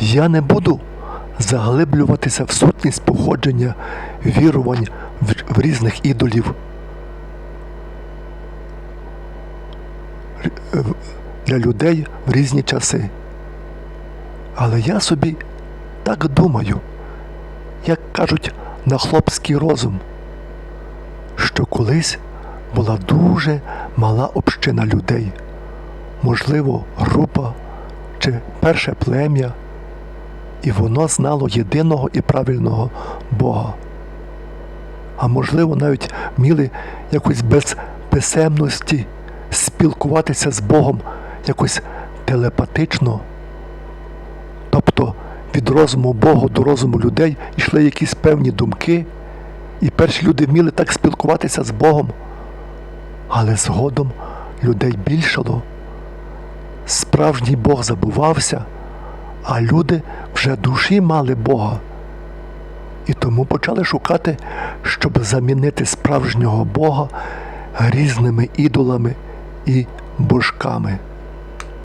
Я не буду заглиблюватися в сутність походження вірувань в, різних ідолів. Для людей в різні часи. Але я собі так думаю, як кажуть на хлопський розум, що колись була дуже мала община людей, можливо, група чи перше плем'я, і воно знало єдиного і правильного Бога. А можливо, навіть вміли якось без писемності спілкуватися з Богом якось телепатично. Тобто від розуму Бога до розуму людей йшли якісь певні думки, і перші люди вміли так спілкуватися з Богом. Але згодом людей більшало. Справжній Бог забувався, а люди вже душі мали Бога. І тому почали шукати, щоб замінити справжнього Бога різними ідолами і божками.